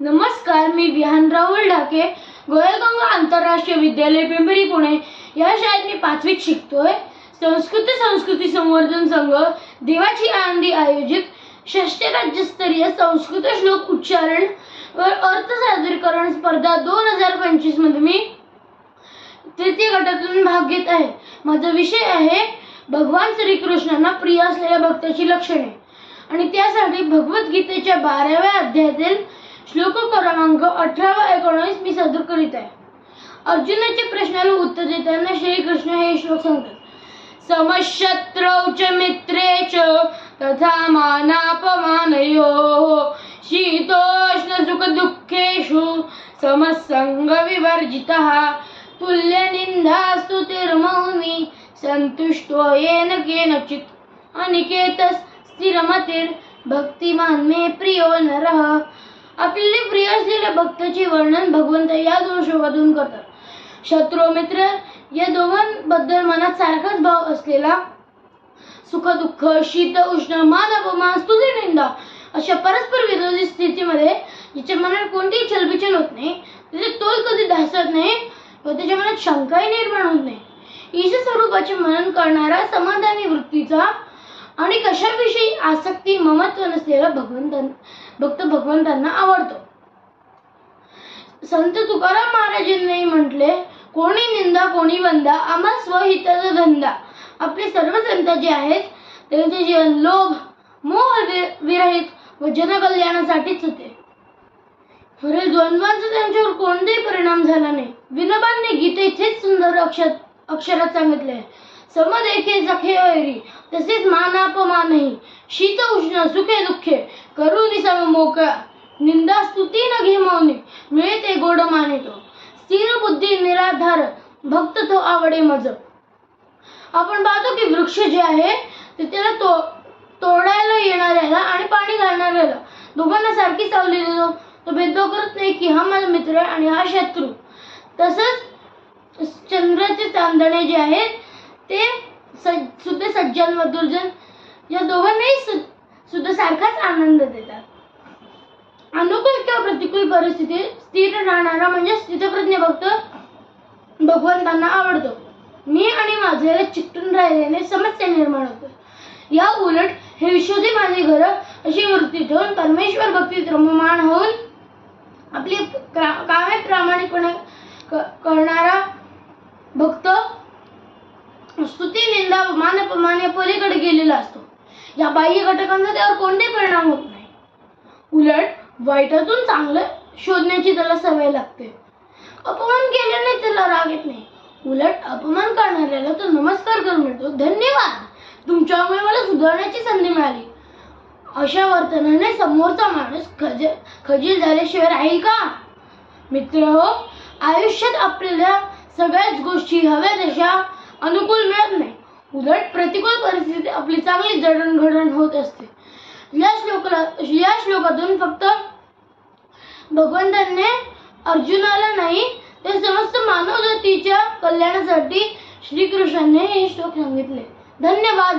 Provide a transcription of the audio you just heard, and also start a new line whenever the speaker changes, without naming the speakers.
नमस्कार मी विहान राहुल ढाके गोयलगंगा आंतरराष्ट्रीय विद्यालय पिंपरी पुणे. या शाळेत मी पाचवीत शिकतोय. संस्कृती संस्कृती संवर्धन संघ देवाची आनंदी आयोजित षष्ठ राज्यस्तरीय संस्कृत श्लोक उच्चारण व अर्थ सादरीकरण स्पर्धा दोन हजार पंचवीसमध्ये मी तृतीय गटातून भाग घेत आहे. माझा विषय आहे भगवान श्रीकृष्णांना प्रिय असलेल्या भक्ताची लक्षणे. आणि त्यासाठी भगवद्गीतेच्या बाराव्या अध्यायातील श्लोक क्रमांक अठरा व एकोणीस मी सादर करीत आहे. अर्जुनाच्या प्रश्नाला उत्तर देताना श्रीकृष्ण हे श्लोक सांगतात. समशत्रौ च मित्रे च तथा मानापमानयोः शीतोष्ण सुख दुःखेषु समसंग विवर्जितः तुल्यनिन्दास्तु तिर्मौनी संतुष्टो येन केनचित् अनिकेतस स्थिरमतिर भक्तिमान मे प्रियो नरः। आपल्याला प्रिय असलेल्या भक्ताचे वर्णन भगवंत या दोन श्लोकातून करतात. शत्रू मित्र या दोघांबद्दल मनात सारखाच भाव असलेला सुख दुःख शीत उष्ण मान अपमान स्तुती निंदा अशा परस्पर विरोधी स्थितीमध्ये जिच्या मनात कोणतीही चलबिचल होत नाही तिचे तोल कधी धासत नाही व त्याच्या मनात शंकाही निर्माण होत नाही. ईश स्वरूपाचे मनन करणारा समाधानी वृत्तीचा आणि कशाविषयी आसक्ती ममत्व नसलेला भगवंत भक्त भगवंतांना आवडतो. संत तुकाराम महाराजांनी म्हटले कोणी निंदा कोणी वंदा आम्हा स्वहिताचा धंदा. आपले सर्व संत जे आहेत त्यांचे जीवन लोभ मोह विरहित व जनकल्याणासाठीच होते खरे द्वंद्वांचा त्यांच्यावर कोणताही परिणाम झाला नाही. विनोबांनी गीतेचेच सुंदर अक्षर अक्षरात सांगितले समदेखे सखे वैरी तसेच मानापमानही. शीत उष्ण सुखे दुःखे. करू सम मोकळा. निंदा स्तुती न घे मौनी. मिळते गोड मानितो स्थिर बुद्धी निराधार. भक्त तो आवडे मज आपण पाहतो की वृक्ष जे आहे ते त्याला तो तोडायला येणाऱ्याला आणि पाणी घालणाऱ्याला. दोघांना सारखी सावली देतो. तो भेदभाव करत नाही की हा माझा मित्र आहे आणि हा शत्रू. तसंच चंद्राचे चांदणे जे आहेत ते सुद्धा सज्जन व दुर्जन या दोघांनाही सुद्धा सारखाच आनंद देतात. अनुकूल किंवा प्रतिकूल परिस्थितीत स्थिर राहणारा म्हणजे स्थितप्रज्ञ भक्त भगवंतांना आवडतो. मी आणि माझे चिकटून राहिल्याने समस्या निर्माण होते. या उलट हे विश्वते माझे घर अशी वृत्ती ठेवून परमेश्वर भक्ती क्रममान होऊन आपली कामे प्रामाणिकपणे करणारा भक्त स्तुती निंदा मान या पलीकडे गेलेला असतो. या बाह्य घटकांचा त्यावर कोणतेही परिणाम होत नाही. उलट वाईटातून चांगलं शोधण्याची त्याला सवय लागते. अपमान केल्याने त्याला राग येत नाही. उलट अपमान करणाऱ्याला तो नमस्कार करून मिळतो धन्यवाद. तुमच्यामुळे मला सुधारण्याची संधी मिळाली. अशा वर्तनाने समोरचा माणूस खज खजील झाल्याशिवाय राहील का? मित्र हो आयुष्यात आपल्याला सगळ्याच गोष्टी हव्या तशा अनुकूल मिळत नाही. उलट प्रतिकूल परिस्थिती आपली चांगली जडणघडण होत असते. या श्लोकाला या श्लोकातून फक्त भगवंतांनी अर्जुनाला नाही तर समस्त मानव जातीच्या कल्याणासाठी श्रीकृष्णाने हे श्लोक सांगितले. धन्यवाद.